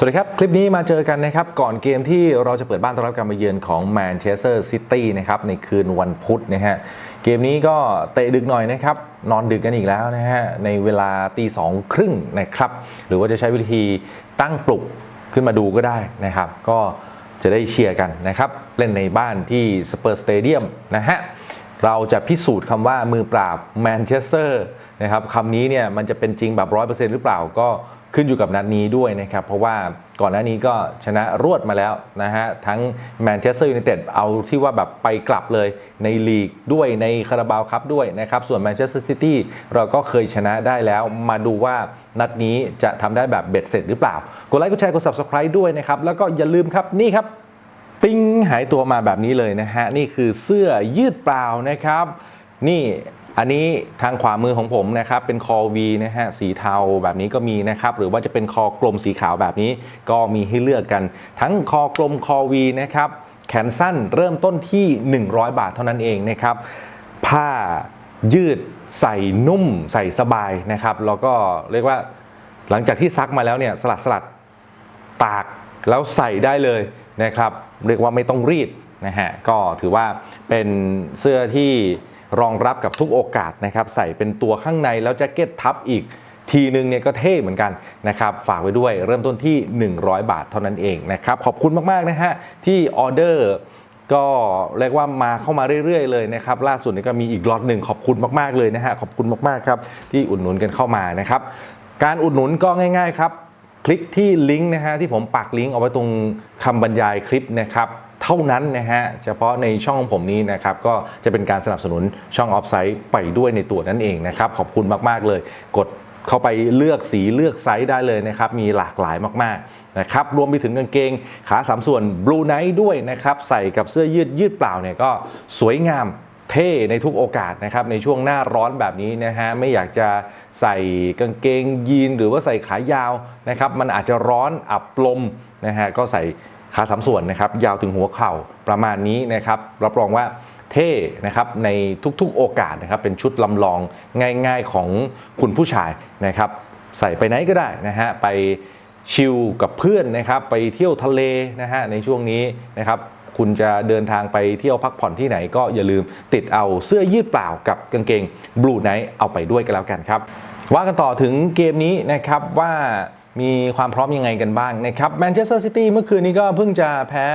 สวัสดีครับ คลิปนี้มาเจอกันนะครับ ก่อนเกมที่เราจะเปิดบ้านต้อนรับการมาเยือนของแมนเชสเตอร์ซิตี้นะครับ ในคืนวันพุธนะฮะ เกมนี้ก็เตะดึกหน่อยนะครับ นอนดึกกันอีกแล้วนะฮะ ในเวลาตีสองครึ่งนะครับ หรือว่าจะใช้วิธีตั้งปลุกขึ้นมาดูก็ได้นะครับ ก็จะได้เชียร์กันนะครับ เล่นในบ้านที่สเปอร์สเตเดียมนะฮะเราจะพิสูจน์คำว่ามือปราบแมนเชสเตอร์นะครับคำนี้เนี่ยมันจะเป็นจริงแบบร้อยเปอร์เซ็นต์หรือเปล่าก็ ขึ้นอยู่กับนัดนี้ด้วยนะครับ เพราะว่าก่อนหน้านี้ก็ชนะรวดมาแล้วนะฮะ ทั้งแมนเชสเตอร์ยูไนเต็ดเอาที่ว่าแบบไปกลับเลยในลีกด้วยในคาราบาวคัพด้วยนะครับ ส่วนแมนเชสเตอร์ซิตี้เราก็เคยชนะได้แล้ว มาดูว่านัดนี้จะทำได้แบบเบ็ดเสร็จหรือเปล่า กดไลค์กดแชร์กด subscribe ด้วยนะครับ แล้วก็อย่าลืมครับนี่ครับปิ้งหายตัวมาแบบนี้เลยนะฮะ นี่คือเสื้อยืดเปล่านะครับ นี่ อันนี้ทางขวามือของผมนะครับเป็นคอวีนะฮะสีเทาแบบนี้ก็มีนะครับหรือว่าจะเป็นคอกลมสีขาวแบบนี้ก็มีให้เลือกกัน ทั้งคอกลมคอวีนะครับแขนสั้นเริ่มต้นที่ 100 บาทเท่านั้นเองนะครับ ผ้ายืดใส่นุ่มใส่สบายนะครับแล้วก็เรียกว่าหลังจากที่ซักมาแล้วเนี่ยสลัดสลัดตากแล้วใส่ได้เลยนะครับ เรียกว่าไม่ต้องรีดนะฮะก็ถือว่าเป็นเสื้อที่ รองรับกับทุกโอกาสนะครับใส่เป็นตัวข้างในแล้วแจ็คเก็ตทับอีกทีนึงเนี่ยก็เท่เหมือนกันนะครับฝากไว้ด้วยเริ่มต้นที่ 100 บาทเท่านั้นเองนะครับขอบคุณมากๆนะฮะที่ออเดอร์ก็เรียกว่ามาเข้ามาเรื่อยๆเลยนะครับล่าสุดนี้ก็มีอีกล็อตหนึ่งขอบคุณมากๆเลยนะฮะขอบคุณมากๆครับที่อุดหนุนกันเข้ามานะครับการอุดหนุนก็ง่าย ๆ ครับ คลิกที่ลิงก์นะฮะที่ผมปักลิงก์เอาไว้ตรงคำบรรยายคลิปนะครับ ท่านั้นนะฮะเฉพาะในช่องของผมนี้นะครับก็จะเป็นการสนับสนุนช่องออฟไซต์ไปด้วยในตัวนั่นเองนะครับขอบคุณมากๆเลย กดเข้าไปเลือกสีเลือกไซส์ได้เลยนะครับมีหลากหลายมากๆนะครับรวมไปถึงกางเกงขาสามส่วนบลูไนท์ด้วยนะครับใส่กับเสื้อยืดยืดเปล่าเนี่ยก็สวยงามเท่ในทุกโอกาสนะครับในช่วงหน้าร้อนแบบนี้นะฮะไม่อยากจะใส่กางเกงยีนหรือว่าใส่ขายาวนะครับมันอาจจะร้อนอับลมนะฮะก็ใส่ ขาสามส่วนนะครับยาวถึงหัวเข่าประมาณนี้นะครับรับรองว่าเท่นะครับในทุกๆโอกาสนะครับเป็นชุดลำลองง่ายๆของคุณผู้ชายนะครับใส่ไปไหนก็ได้นะฮะไปชิลกับเพื่อนนะครับไปเที่ยวทะเลนะฮะในช่วงนี้นะครับคุณจะเดินทางไปเที่ยวพักผ่อนที่ไหนก็อย่าลืมติดเอาเสื้อยืดเปล่ากับกางเกงบลูไนท์เอาไปด้วยกันแล้วกันครับว่ากันต่อถึงเกมนี้นะครับว่า มีความพร้อมยังไงกันบ้างนะครับแมนเชสเตอร์ซิตี้เมื่อคืนนี้ก็เพิ่งจะแพ้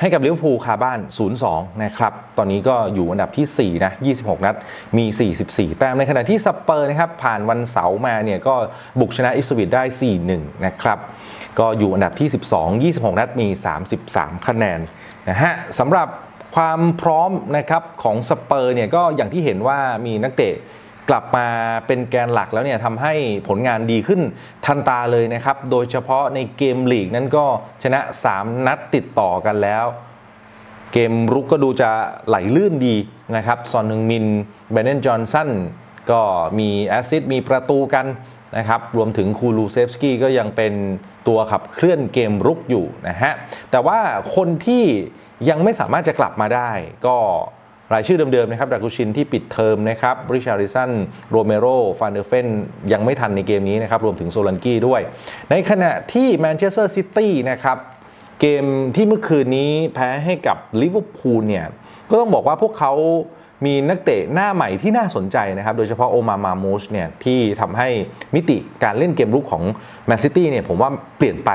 ให้กับลิเวอร์พูลคาบ้าน 0-2 นะครับ ตอนนี้ก็อยู่อันดับที่ 4 นะ 26 นัด มี 44 แต้ม ในขณะที่สเปอร์นะครับ ผ่านวันเสาร์มาเนี่ยก็บุกชนะอิสวิตได้ 4-1 นะครับ ก็อยู่อันดับที่ 12 26 นัด มี 33 คะแนนนะฮะสำหรับความพร้อมนะครับของสเปอร์เนี่ยก็อย่างที่เห็นว่ามีนักเตะ กลับมาเป็นแกนหลักแล้วเนี่ยทำให้ผลงานดีขึ้นทันตาเลยนะครับ โดยเฉพาะในเกมลีกนั้นก็ชนะ 3 นัดติดต่อกันแล้ว เกมรุกก็ดูจะไหลลื่นดีนะครับซอนนึงมินเบนเนนจอห์นสันก็มีแอสซิสมีประตูกันนะครับรวมถึงคูลูเซฟสกี้ก็ยังเป็นตัวขับเคลื่อนเกมรุกอยู่นะฮะแต่ว่าคนที่ยังไม่สามารถจะกลับมาได้ก็ รายชื่อเดิมๆนะครับดักกุชินที่ปิดเทอมนะครับริชาริสันโรเมโรฟานเดอร์เฟนยังไม่ทันในเกมนี้นะครับรวมถึงโซลันกี้ด้วย ในขณะที่แมนเชสเตอร์ซิตี้นะครับเกมที่เมื่อคืนนี้แพ้ให้กับลิเวอร์พูลเนี่ยก็ต้องบอกว่าพวกเขามีนักเตะหน้าใหม่ที่น่าสนใจนะครับ โดยเฉพาะโอมามามูชเนี่ยที่ทำให้มิติการเล่นเกมรุกของแมนซิตี้เนี่ยผมว่าเปลี่ยนไป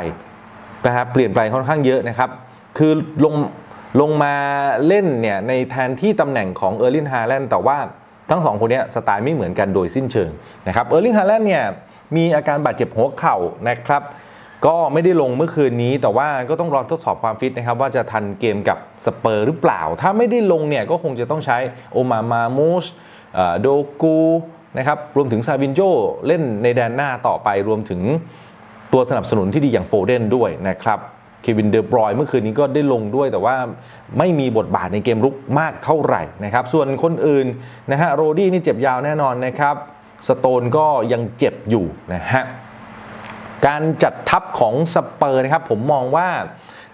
นะครับเปลี่ยนไปค่อนข้างเยอะนะครับ คือลง ลงมาเล่นเนี่ยในแทนที่ตำแหน่งของเออร์ลินฮาแลนด์แต่ว่าทั้งสองคนเนี้สไตล์ไม่เหมือนกันโดยสิ้นเชิงนะครับเออร์ลินฮาแลนด์เนี่ยมีอาการบาดเจ็บหัวเข่านะครับ ก็ไม่ได้ลงเมื่อคืนนี้แต่ว่าก็ต้องรอทดสอบความฟิตนะครับ ว่าจะทันเกมกับสเปอร์หรือเปล่า ถ้าไม่ได้ลงเนี่ยก็คงจะต้องใช้โอมามามูสโดกูนะครับรวมถึงซาบินโจเล่นในแดนหน้าต่อไปรวมถึงตัวสนับสนุนที่ดีอย่างโฟเดนด้วยนะครับ เควินเดอบรอยเมื่อคืนนี้ก็ได้ลงด้วยแต่ว่าไม่มีบทบาทในเกมรุกมากเท่าไหร่นะครับ ส่วนคนอื่นนะฮะโรดี้นี่เจ็บยาวแน่นอนนะครับ สโตนก็ยังเจ็บอยู่นะฮะการจัดทัพของสเปอร์นะครับผมมองว่า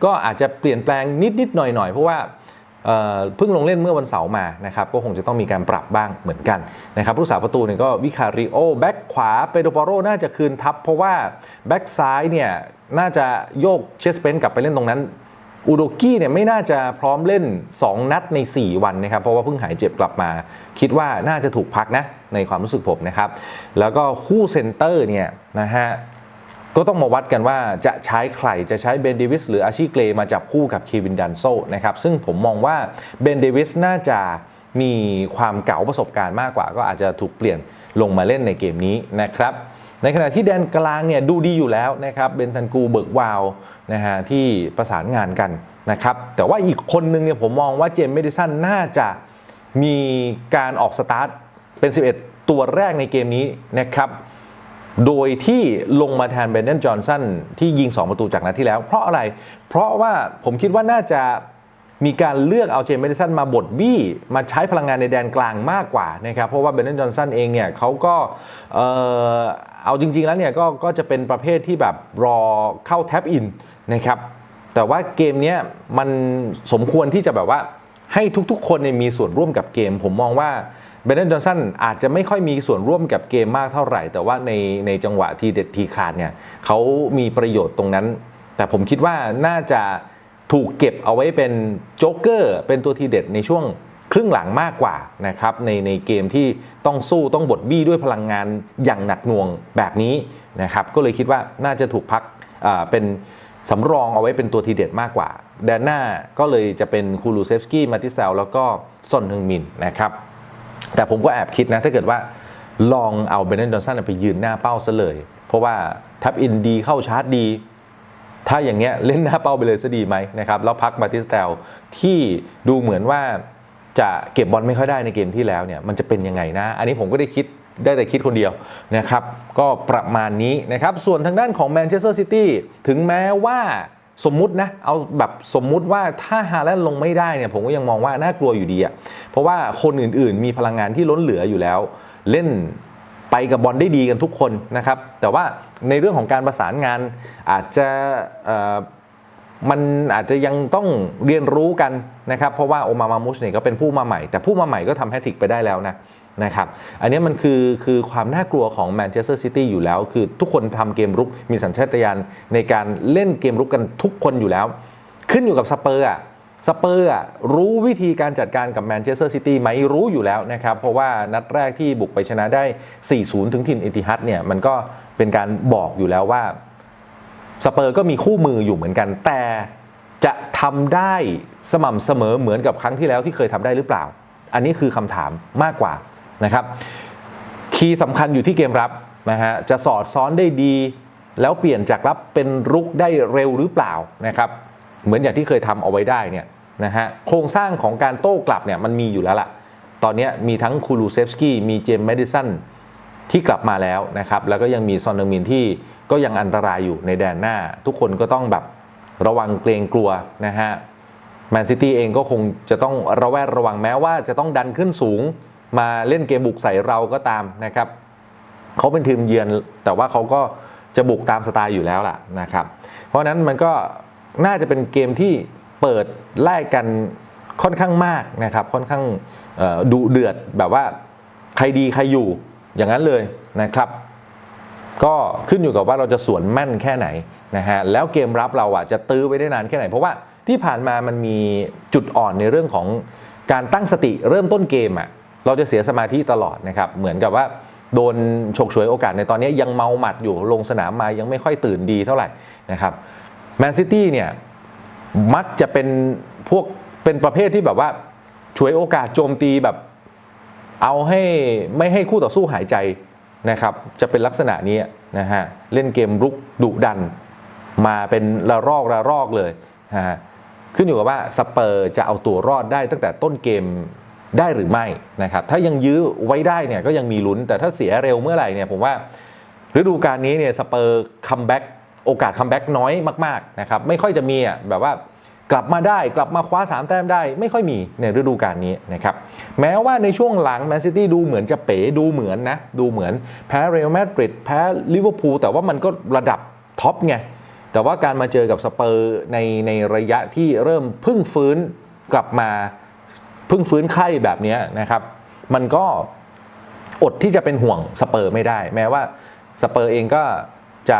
ก็อาจจะเปลี่ยนแปลงนิด ๆ หน่อย ๆ เพราะว่า เพิ่งลงเล่นเมื่อวันเสาร์มานะครับก็คงจะต้องมีการปรับบ้างเหมือนกันนะครับผู้สาประตูเนี่ยก็วิคาริโอแบ็กขวาเปโดปาโรน่าจะคืนทับ เพราะว่าแบ็กซ้ายเนี่ยน่าจะโยกเชสเปนกลับไปเล่นตรงนั้นอูโดกี้เนี่ยไม่น่าจะพร้อมเล่น 2 นัดใน 4 วันนะครับ เพราะว่าเพิ่งหายเจ็บกลับมา คิดว่าน่าจะถูกพักนะ ในความรู้สึกผมนะครับ แล้วก็คู่เซนเตอร์เนี่ยนะฮะ ก็ต้องมาวัดกันว่าจะใช้ใครจะใช้เบนเดวิสหรืออาชีเกรมาจับคู่กับเควินดันโซนะครับซึ่งผมมองว่าเบนเดวิสน่าจะมีความเก๋าประสบการณ์มากกว่า ก็อาจจะถูกเปลี่ยนลงมาเล่นในเกมนี้นะครับในขณะที่แดนกลางเนี่ยดูดีอยู่แล้วนะครับเบนทันกูเบิร์กวาวนะฮะที่ประสานงานกันนะครับแต่ว่าอีกคนนึงเนี่ยผมมองว่าเจมส์เมดิสันน่าจะมีการออกสตาร์ทเป็น 11 ตัวแรกในเกมนี้นะครับ โดยที่ลงมาแทนเบนเดนจอห์นสันที่ยิง 2 ประตูจากนัดที่แล้ว เพราะอะไร เพราะว่าผมคิดว่าน่าจะมีการเลือกเอาเจมส์เมดิสันมาบดบี้มาใช้พลังงานในแดนกลางมากกว่านะครับเพราะว่าเบนเดนจอห์นสันเองเนี่ยเขาก็เออเอาจริง ๆ แล้วเนี่ยก็ก็จะเป็นประเภทที่แบบรอเข้าแท็บอินนะครับแต่ว่าเกมนี้มันสมควรที่จะแบบว่าให้ทุกๆ คนเนี่ยมีส่วนร่วมกับเกม ผมมองว่า เบนเดนจอห์นสันอาจจะไม่ค่อยมีส่วนร่วมกับเกมมากเท่าไหร่ แต่ว่าในในจังหวะทีเด็ดทีขาดเนี่ยเขามีประโยชน์ตรงนั้น แต่ผมคิดว่าน่าจะถูกเก็บเอาไว้เป็นโจ๊กเกอร์เป็นตัวทีเด็ดในช่วงครึ่งหลังมากกว่านะครับในในเกมที่ต้องสู้ต้องบดบี้ด้วยพลังงานอย่างหนักหน่วงแบบนี้นะครับก็เลยคิดว่าน่าจะถูกพักเป็นสำรองเอาไว้เป็นตัวทีเด็ดมากกว่าแดนหน้าก็เลยจะเป็นคูลูเซฟสกี้มาติเซลแล้วก็ซอนฮึงมินนะครับ แต่ผมก็แอบคิดนะ ถ้าเกิดว่าลองเอาเบนเดนจอนสันไปยืนหน้าเป้าซะเลย เพราะว่าทับอินดีเข้าชาร์จดี ถ้าอย่างเงี้ยเล่นหน้าเป้าไปเลยซะดีไหมนะครับแล้วพักมาติสเตลที่ดูเหมือนว่าจะเก็บบอลไม่ค่อยได้ในเกมที่แล้วเนี่ยมันจะเป็นยังไงนะ อันนี้ผมก็ได้คิดได้แต่คิดคนเดียวนะครับ ก็ประมาณนี้นะครับ ส่วนทางด้านของแมนเชสเตอร์ซิตี้ถึงแม้ว่า สมมุตินะเอาแบบสมมุติว่าถ้าฮาแลนด์ลงไม่ได้เนี่ยผมก็ยังมองว่าน่ากลัวอยู่ดีอะเพราะว่าคนอื่นๆ มีพลังงานที่ล้นเหลืออยู่แล้ว เล่นไปกับบอลได้ดีกันทุกคนนะครับ แต่ว่าในเรื่องของการประสานงานอาจจะมันอาจจะยังต้องเรียนรู้กันนะครับ เพราะว่าโอมามามุชเนี่ยก็เป็นผู้มาใหม่ แต่ผู้มาใหม่ก็ทำแฮตทริกไปได้แล้วนะ นะครับอันนี้มันคือคือความน่ากลัวของแมนเชสเตอร์ซิตี้อยู่แล้ว คือทุกคนทำเกมรุกมีสัญชาตญาณในการเล่นเกมรุกกันทุกคนอยู่แล้ว ขึ้นอยู่กับสเปอร์อะสเปอร์อะรู้วิธีการจัดการกับแมนเชสเตอร์ซิตี้ไหมรู้อยู่แล้วนะครับ เพราะว่านัดแรกที่บุกไปชนะได้ 4-0 ถึงถิ่นเอติฮัดเนี่ยมันก็เป็นการบอกอยู่แล้วว่าสเปอร์ก็มีคู่มืออยู่เหมือนกัน แต่จะทำได้สม่ำเสมอเหมือนกับครั้งที่แล้วที่เคยทำได้หรือเปล่า อันนี้คือคำถามมากกว่า นะครับคีย์สำคัญอยู่ที่เกมรับนะฮะจะสอดซ้อนได้ดี แล้วเปลี่ยนจากรับเป็นรุกได้เร็วหรือเปล่านะครับเหมือนอย่างที่เคยทำเอาไว้ได้เนี่ยนะฮะโครงสร้างของการโต้กลับเนี่ยมันมีอยู่แล้วล่ะ ตอนนี้มีทั้งคูลูเซฟสกี้มีเจมส์แมดิสันที่กลับมาแล้วนะครับ แล้วก็ยังมีซอนเนอร์มินที่ก็ยังอันตรายอยู่ในแดนหน้า ทุกคนก็ต้องแบบระวังเกรงกลัวนะฮะแมนซิตี้เองก็คงจะต้องระแวดระวังแม้ว่าจะต้องดันขึ้นสูง มาเล่นเกมบุกใส่เราก็ตามนะครับเขาเป็นทีมเยือน แต่ว่าเขาก็จะบุกตามสไตล์อยู่แล้วล่ะนะครับ เพราะนั้นมันก็น่าจะเป็นเกมที่เปิดไล่กันค่อนข้างมากนะครับ ค่อนข้างดุเดือดแบบว่าใครดีใครอยู่อย่างนั้นเลยนะครับ ก็ขึ้นอยู่กับว่าเราจะสวนแม่นแค่ไหนนะฮะแล้วเกมรับเราอะจะตื้อไว้ได้นานแค่ไหน เพราะว่าที่ผ่านมามันมีจุดอ่อนในเรื่องของการตั้งสติเริ่มต้นเกมอะ เราจะเสียสมาธิตลอดนะครับ เหมือนกับว่าโดนฉกฉวยโอกาสในตอนนี้ยังเมาหมัดอยู่ลงสนามมายังไม่ค่อยตื่นดีเท่าไหร่นะครับแมนซิตี้เนี่ยมักจะเป็นพวกเป็นประเภทที่แบบว่าฉวยโอกาสโจมตีแบบเอาให้ไม่ให้คู่ต่อสู้หายใจนะครับ จะเป็นลักษณะนี้นะฮะเล่นเกมรุกดุดัน มาเป็นระรอกระรอกเลยนะฮะขึ้นอยู่กับว่าสเปอร์จะเอาตัวรอดได้ตั้งแต่ต้นเกม ได้หรือไม่นะครับถ้ายังยื้อไว้ได้เนี่ยก็ยังมีลุ้น แต่ถ้าเสียเร็วเมื่อไหร่เนี่ยผมว่าฤดูกาลนี้เนี่ยสเปอร์คัมแบ็กโอกาสคัมแบ็กน้อยมากๆนะครับไม่ค่อยจะมีอะแบบว่ากลับมาได้กลับมาคว้า 3 แต้มได้ ไม่ค่อยมีในฤดูกาลนี้นะครับแม้ว่าในช่วงหลังแมนซิตี้ดูเหมือนจะเป๋ดูเหมือนนะ ดูเหมือนแพ้เรอัลมาดริดแพ้ลิเวอร์พูลแต่ว่ามันก็ระดับท็อปไงแต่ว่าการมาเจอกับสเปอร์ในในระยะที่เริ่มพึ่งฟื้นกลับมา พิ่งฟื้นไข้แบบนี้นะครับ มันก็อดที่จะเป็นห่วงสเปอร์ไม่ได้ แม้ว่าสเปอร์เองก็จะ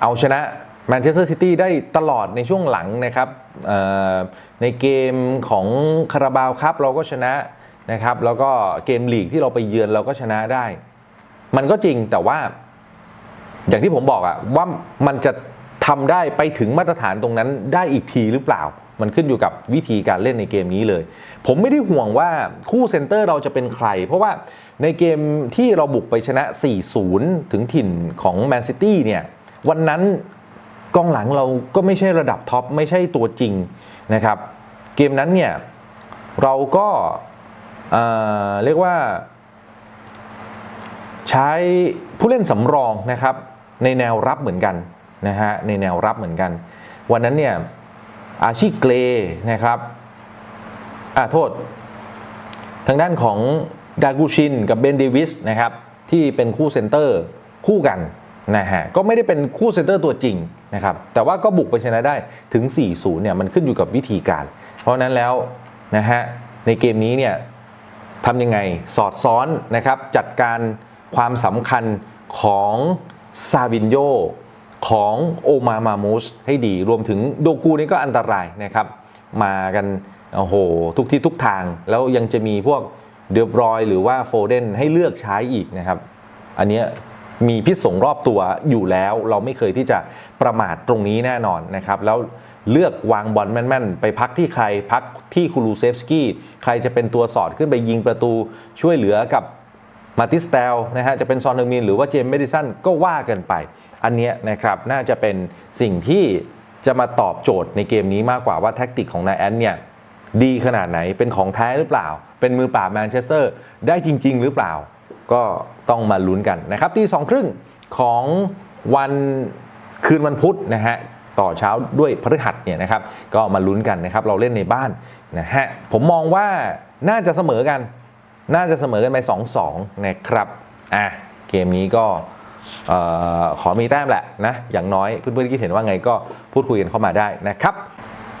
เอาชนะแมนเชสเตอร์ซิตี้ได้ตลอดในช่วงหลังนะครับในเกมของคาราบาวครับเราก็ชนะนะครับ แล้วก็เกมลีกที่เราไปเยือนเราก็ชนะได้ มันก็จริงแต่ว่า อย่างที่ผมบอกอะว่ามันจะทำได้ไปถึงมาตรฐานตรงนั้นได้อีกทีหรือเปล่า มันขึ้นอยู่กับวิธีการเล่นในเกมนี้เลย ผมไม่ได้ห่วงว่าคู่เซนเตอร์เราจะเป็นใคร เพราะว่าในเกมที่เราบุกไปชนะ 4-0 ถึงถิ่นของแมนซิตี้เนี่ยวันนั้นกองหลังเราก็ไม่ใช่ระดับท็อปไม่ใช่ตัวจริงนะครับ เกมนั้นเนี่ยเราก็เเรียกว่า ใช้ผู้เล่นสำรองนะครับ ในแนวรับเหมือนกันนะฮะในแนวรับเหมือนกัน วันนั้นเนี่ยอาชิเกรนะครับ อ่าโทษ ทางด้านของดากูชินกับเบนเดวิสนะครับที่เป็นคู่เซนเตอร์คู่กันนะฮะก็ไม่ได้เป็นคู่เซนเตอร์ตัวจริงนะครับแต่ว่าก็บุกไปชนะได้ถึง 4-0 เนี่ยมันขึ้นอยู่กับวิธีการ เพราะฉะนั้นแล้วนะฮะในเกมนี้เนี่ยทำยังไงสอดซ้อนนะครับจัดการความสำคัญของซาวินโยของโอมามามูสให้ดี รวมถึงโดกูนี่ก็อันตรายนะครับมากัน โอ้โห ทุกที่ทุกทางแล้วยังจะมีพวกเดือบรอยหรือว่าโฟเดนให้เลือกใช้อีกนะครับ อันนี้มีพิษสงรอบตัวอยู่แล้ว เราไม่เคยที่จะประมาทตรงนี้แน่นอนนะครับ แล้วเลือกวางบอลแม่น ๆ ไปพักที่ใครพักที่คูลูเซฟสกี้ใครจะเป็นตัวสอดขึ้นไปยิงประตูช่วยเหลือกับมาติสเตลนะฮะจะเป็นซอนเดอร์มินหรือว่าเจมส์เมดิสันก็ว่ากันไป อันเนี้ยนะครับน่าจะเป็นสิ่งที่จะมาตอบโจทย์ในเกมนี้มากกว่าว่าแท็กติกของนายแอนเนี่ย ดีขนาดไหนเป็นของแท้หรือเปล่า เป็นมือปราบแมนเชสเตอร์ได้จริง ๆ หรือเปล่า ก็ต้องมาลุ้นกันนะครับตีสองครึ่งของวันคืนวันพุธนะฮะต่อเช้าด้วยพฤหัสเนี่ยนะครับก็มาลุ้นกันนะครับเราเล่นในบ้านนะฮะผมมองว่าน่าจะเสมอกัน น่าจะเสมอกันไป 2-2 นะครับอะเกมนี้ก็ขอมีแต้มแหละนะอย่างน้อยเพื่อนๆคิดเห็นว่าไงก็พูดคุยกันเข้ามาได้นะครับ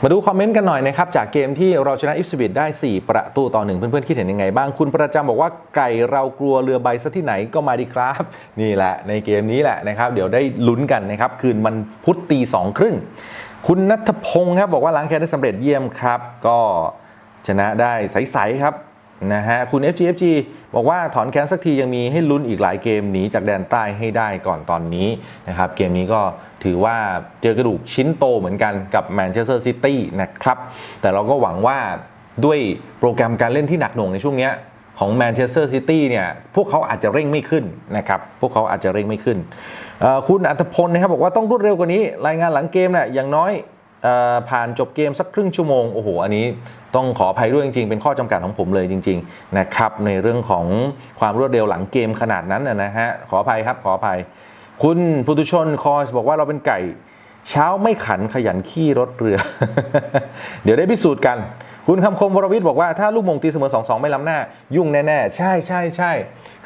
มาดูคอมเมนต์กันหน่อยนะครับ จากเกมที่เราชนะอิฟสวิตได้ 4 ประตูต่อหนึ่งเพื่อนๆ คิดเห็นยังไงบ้าง คุณประจำบอกว่าไก่เรากลัวเรือใบซะที่ไหนก็มาดีครับ นี่แหละในเกมนี้แหละนะครับ เดี๋ยวได้ลุ้นกันนะครับ คืนมันพุธตีสองครึ่งคุณนัทพงศ์ครับบอกว่าล้างแค้นได้สำเร็จเยี่ยมครับ ก็ชนะได้ใสๆครับ นะฮะคุณ FGFG บอกว่าถอนแค้นสักทียังมีให้ลุ้นอีกหลายเกมหนีจากแดนใต้ให้ได้ก่อนตอนนี้นะครับเกมนี้ก็ถือว่าเจอกระดูกชิ้นโตเหมือนกันกับแมนเชสเตอร์ซิตี้นะครับ แต่เราก็หวังว่าด้วยโปรแกรมการเล่นที่หนักหน่วงในช่วงนี้ของแมนเชสเตอร์ซิตี้เนี่ยพวกเขาอาจจะเร่งไม่ขึ้นนะครับพวกเขาอาจจะเร่งไม่ขึ้น คุณอัตพลนะครับบอกว่าต้องรวดเร็วกว่านี้ รายงานหลังเกมเนี่ยอย่างน้อย ผ่านจบเกมสักครึ่งชั่วโมง โอ้โห อันนี้ต้องขออภัยด้วยจริงๆ เป็นข้อจำกัดของผมเลยจริงๆนะครับในเรื่องของความรวดเร็วหลังเกมขนาดนั้นนะฮะขออภัยครับขออภัย คุณปุตุชนคอยบอกว่าเราเป็นไก่ เช้าไม่ขันขยันขี้รถเรือ เดี๋ยวได้พิสูจน์กัน คุณคำคมวรวิทย์บอกว่าถ้าลูกมงตีเสมอ 2 2 ไม่ล้ำหน้า ยุ่งแน่ๆ ใช่ใช่ใช่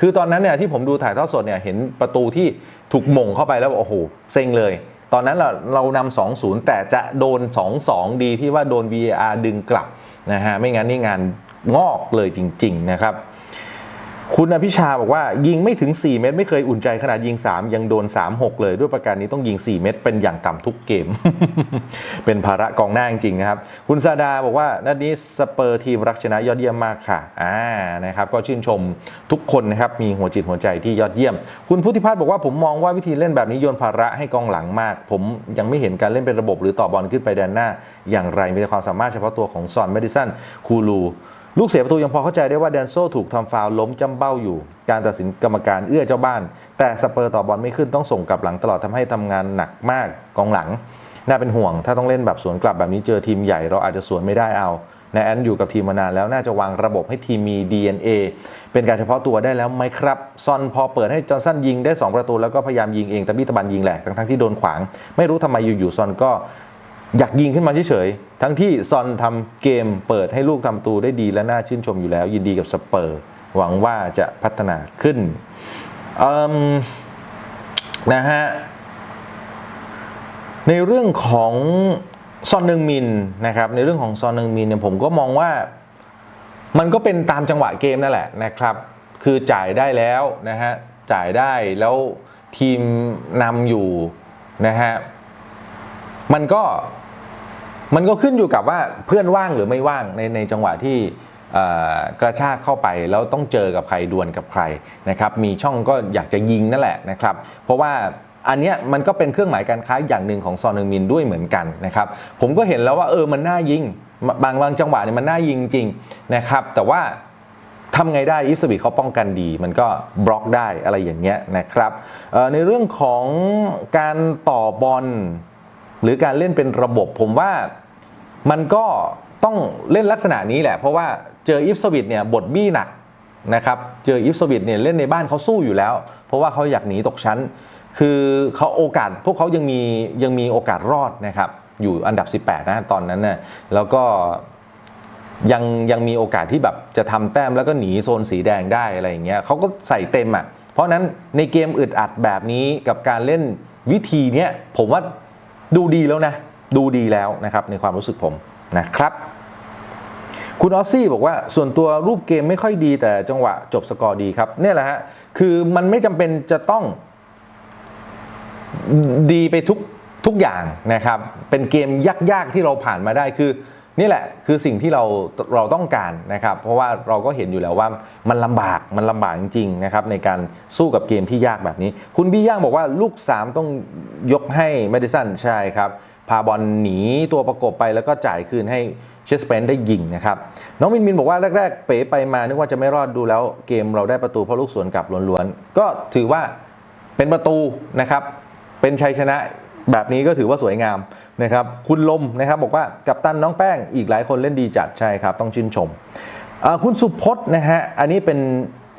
คือตอนนั้นเนี่ยที่ผมดูถ่ายทอดสดเนี่ยเห็นประตูที่ถูกมงเข้าไปแล้วโอ้โหเซ็งเลย ตอนนั้นเราเรานำ2-0แต่จะโดน 2-2 ดีที่ว่าโดน VAR ดึงกลับนะฮะไม่งั้นนี่งานงอกเลยจริง ๆ นะครับ คุณอภิชาบอกว่ายิงไม่ถึง 4 เม็ดไม่เคยอุ่นใจขนาดยิง 3 ยังโดน 3-6 เลย ด้วยประการนี้ต้องยิง 4 เม็ดเป็นอย่างต่ำทุกเกม เป็นภาระกองหน้าจริงๆนะครับ คุณซาดาบอกว่านัดนี้สเปอร์ทีมรักชนะยอดเยี่ยมมากค่ะอ่านะครับก็ชื่นชมทุกคนนะครับมีหัวจิตหัวใจที่ยอดเยี่ยม คุณพุทธิพัฒน์บอกว่าผมมองว่าวิธีเล่นแบบนี้โยนภาระให้กองหลังมาก ผมยังไม่เห็นการเล่นเป็นระบบ หรือต่อบอลขึ้นไปแดนหน้า อย่างไรมีแต่ความสามารถเฉพาะตัวของซอนเมดิสันคูลู ลูกเสียประตูยังพอเข้าใจได้ว่าแดนโซถูกทำฟาวล์ล้มจำเบ้าอยู่ การตัดสินกรรมการเอื้อเจ้าบ้าน แต่สเปอร์ต่อบอลไม่ขึ้นต้องส่งกลับหลังตลอดทำให้ทำงานหนักมากกองหลัง น่าเป็นห่วง ถ้าต้องเล่นแบบสวนกลับแบบนี้เจอทีมใหญ่เราอาจจะสวนไม่ได้เอานายแอนอยู่กับทีมมานานแล้วน่าจะวางระบบให้ทีมมี DNA เป็นการเฉพาะตัวได้แล้วไหมครับซอนพอเปิดให้จอห์นสันยิงได้ 2 ประตูแล้วก็พยายามยิงเองแต่บี้ตะบันยิงแหลกทั้งๆที่โดนขวาง ไม่รู้ทำไมอยู่ๆซอนก็ อยากยิงขึ้นมาเฉยๆ ทั้งที่ซอนทำเกมเปิดให้ลูกทำประตูได้ดีและน่าชื่นชมอยู่แล้ว ยินดีกับสเปอร์ หวังว่าจะพัฒนาขึ้นนะฮะในเรื่องของซอนนึงมินนะครับในเรื่องของซอนนึงมินเนี่ยผมก็มองว่ามันก็เป็นตามจังหวะเกมนั่นแหละนะครับ คือจ่ายได้แล้วนะฮะจ่ายได้แล้วทีมนำอยู่นะฮะมันก็ มันก็ขึ้นอยู่กับว่าเพื่อนว่างหรือไม่ว่างในในจังหวะที่กระชากเข้าไปแล้วต้องเจอกับใครดวลกับใครนะครับมีช่องก็อยากจะยิงนั่นแหละนะครับ เพราะว่าอันเนี้ยมันก็เป็นเครื่องหมายการค้าอย่างหนึ่งของซอนเนมินด้วยเหมือนกันนะครับผมก็เห็นแล้วว่าเออมันน่ายิง บางบางจังหวะเนี่ยมันน่ายิงจริงนะครับแต่ว่าทำไงได้อิฟสวิตเขาป้องกันดี มันก็บล็อกได้อะไรอย่างเงี้ยนะครับในเรื่องของการต่อบอล หรือการเล่นเป็นระบบผมว่ามันก็ต้องเล่นลักษณะนี้แหละ เพราะว่าเจออิฟสวิตเนี่ยบทบี้หนักนะครับเจออิฟสวิตเนี่ยเล่นในบ้านเขาสู้อยู่แล้ว เพราะว่าเขาอยากหนีตกชั้น คือเขาโอกาสพวกเขายังมียังมีโอกาสรอดนะครับอยู่อันดับ 18 นะตอนนั้นนะ่ะแล้วก็ยังยังมีโอกาสที่แบบจะทำแต้มแล้วก็หนีโซนสีแดงได้อะไรอย่างเงี้ยเขาก็ใส่เต็มอะเพราะนั้นในเกมอึดอัดแบบนี้กับการเล่นวิธีเนี้ยผมว่า ดูดีแล้วนะ ดูดีแล้วนะครับในความรู้สึกผมนะครับ คุณออสซี่บอกว่าส่วนตัวรูปเกมไม่ค่อยดีแต่จังหวะจบสกอร์ดีครับเนี่ยแหละฮะคือมันไม่จำเป็นจะต้องดีไปทุกทุกอย่างนะครับ เป็นเกมยากๆที่เราผ่านมาได้คือ นี่แหละคือสิ่งที่เราเราต้องการนะครับเพราะว่าเราก็เห็นอยู่แล้วว่ามันลำบากมันลำบากจริงๆนะครับในการสู้กับเกมที่ยากแบบนี้ คุณบี้ย่างบอกว่าลูก 3 ต้องยกให้เมดิสันใช่ครับพาบอลหนีตัวประกบไปแล้วก็จ่ายคืนให้เชสเปนได้ยิงนะครับน้องมินมินบอกว่าแรก ๆ เป๋ไปมานึกว่าจะไม่รอดดูแล้วเกมเราได้ประตูเพราะลูกสวนกลับล้วนๆก็ถือว่าเป็นประตูนะครับเป็นชัยชนะแบบนี้ก็ถือว่าสวยงาม นะครับคุณลมนะครับบอกว่ากับตันน้องแป้งอีกหลายคนเล่นดีจัดใช่ครับ ต้องชื่นชม คุณสุพจน์นะฮะอันนี้เป็น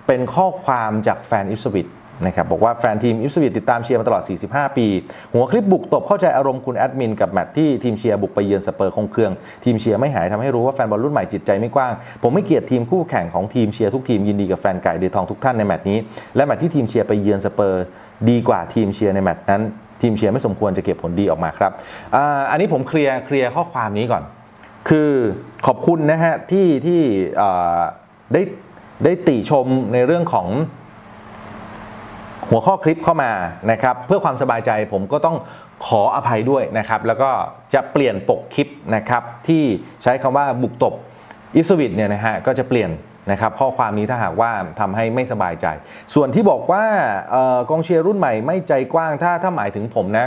เป็นข้อความจากแฟนอิฟสวิตนะครับบอกว่าแฟนทีมอิฟสวิตติดตามเชียร์มาตลอด 45 ปี หัวคลิปบุกตบเข้าใจอารมณ์คุณแอดมินกับแมตที่ทีมเชียร์บุกไปเยือนสเปอร์คงเครื่อง ทีมเชียร์ไม่หายทำให้รู้ว่าแฟนบอลรุ่นใหม่จิตใจไม่กว้าง ผมไม่เกลียดทีมคู่แข่งของทีมเชียร์ทุกทีมยินดีกับแฟนไก่เดือทองทุกท่านในแมตนี้ และแมตที่ทีมเชียร์ไปเยือนสเปอร์ ดีกว่าทีมเชียร์ในแมตนั้น ทีมเชียร์ไม่สมควรจะเก็บผลดีออกมาครับออันนี้ผมเคลียร์เคลียร์ข้อความนี้ก่อน คือขอบคุณนะฮะที่ที่ได้ได้ติชมในเรื่องของหัวข้อคลิปเข้ามานะครับ เพื่อความสบายใจผมก็ต้องขออภัยด้วยนะครับ แล้วก็จะเปลี่ยนปกคลิปนะครับที่ใช้คำว่าบุกตบอิสวิตเนี่ยนะฮะก็จะเปลี่ยน นะครับข้อความนี้ถ้าหากว่าทำให้ไม่สบายใจ ส่วนที่บอกว่าออกองเชียร์รุ่นใหม่ไม่ใจกว้างถ้าถ้าหมายถึงผมนะ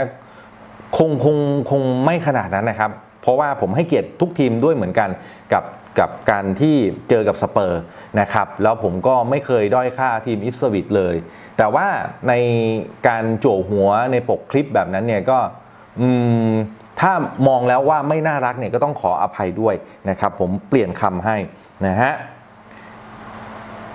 คงคงคงไม่ขนาดนั้นนะครับ เพราะว่าผมให้เกียรติทุกทีมด้วยเหมือนกันกับกับการที่เจอกับสเปอร์นะครับแล้วผมก็ไม่เคยด้อยค่าทีมอิฟสวิตเลย แต่ว่าในการโจวหัวในปกคลิปแบบนั้นเนี่ยก็ถ้ามองแล้วว่าไม่น่ารักเนี่ยก็ต้องขออภัยด้วยนะครับ ผมเปลี่ยนคำให้นะฮะ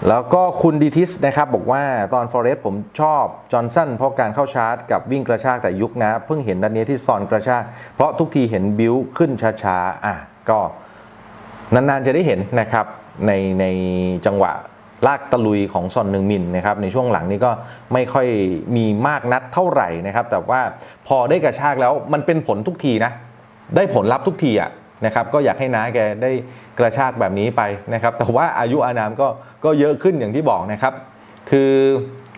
แล้วก็คุณดีทิสนะครับบอกว่าตอนฟอเรสผมชอบจอห์นสันเพราะการเข้าชาร์จกับวิ่งกระชากแต่ยุคนะ เพิ่งเห็นดันนี้ที่ซอนกระชาก เพราะทุกทีเห็นบิวขึ้นช้าๆอะก็นานๆจะได้เห็นนะครับในในจังหวะลากตะลุยของซอนหนึ่งมินนะครับในช่วงหลังนี้ก็ไม่ค่อยมีมากนัดเท่าไหร่นะครับ แต่ว่าพอได้กระชากแล้วมันเป็นผลทุกทีนะ ได้ผลลัพธ์ทุกทีอะ นะครับก็อยากให้น้าแกได้กระชากแบบนี้ไปนะครับ แต่ว่าอายุอานามก็ก็เยอะขึ้นอย่างที่บอกนะครับ คือ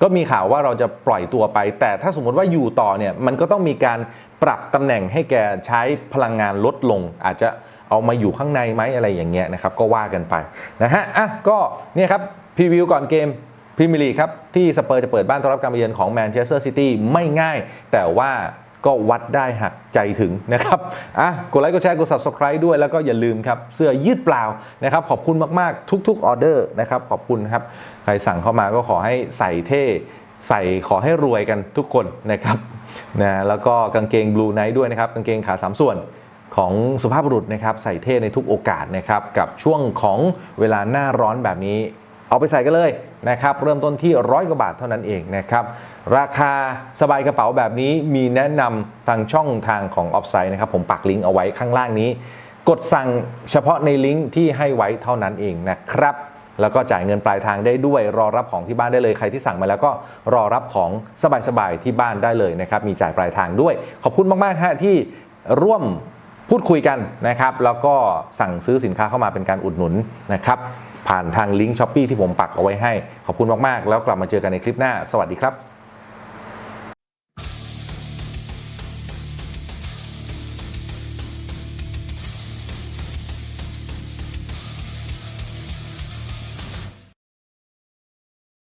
ก็มีข่าวว่าเราจะปล่อยตัวไป แต่ถ้าสมมติว่าอยู่ต่อเนี่ยมันก็ต้องมีการปรับตำแหน่งให้แกใช้พลังงานลดลง อาจจะเอามาอยู่ข้างในไหมอะไรอย่างเงี้ยนะครับ ก็ว่ากันไปนะฮะอะก็เนี่ยครับพรีวิวก่อนเกมพรีเมียร์ลีกครับที่สเปอร์จะเปิดบ้านต้อนรับการมาเยือนของแมนเชสเตอร์ซิตี้ไม่ง่าย แต่ว่า ก็วัดได้หักใจถึงนะครับอะกดไลค์กดแชร์กด subscribe ด้วยแล้วก็อย่าลืมครับ เสื้อยืดเปล่านะครับ ขอบคุณมาก ๆ ทุก ๆ ออเดอร์นะครับ ขอบคุณครับ ใครสั่งเข้ามาก็ขอให้ใส่เท่ ใส่ขอให้รวยกันทุกคนนะครับนะแล้วก็กางเกงบลูไนท์ด้วยนะครับ กางเกงขาสามส่วนของสุภาพบุรุษนะครับ ใส่เท่ในทุกโอกาสนะครับ กับช่วงของเวลาหน้าร้อนแบบนี้ เอาไปใส่กันเลยนะครับ เริ่มต้นที่ร้อยกว่าบาทเท่านั้นเองนะครับ ราคาสบายกระเป๋าแบบนี้มีแนะนำทางช่องทางของออฟไซด์นะครับ ผมปักลิงก์เอาไว้ข้างล่างนี้ กดสั่งเฉพาะในลิงก์ที่ให้ไว้เท่านั้นเองนะครับแล้วก็จ่ายเงินปลายทางได้ด้วย รอรับของที่บ้านได้เลยใครที่สั่งมาแล้วก็รอรับของสบายๆที่บ้านได้เลยนะครับ มีจ่ายปลายทางด้วย ขอบคุณมากๆฮะที่ร่วมพูดคุยกันนะครับ แล้วก็สั่งซื้อสินค้าเข้ามาเป็นการอุดหนุนนะครับ ผ่านทางลิงก์ช้อปปีที่ผมปักเอาไว้ให้ ขอบคุณมาก ๆ แล้วกลับมาเจอกันในคลิปหน้า สวัสดีครับ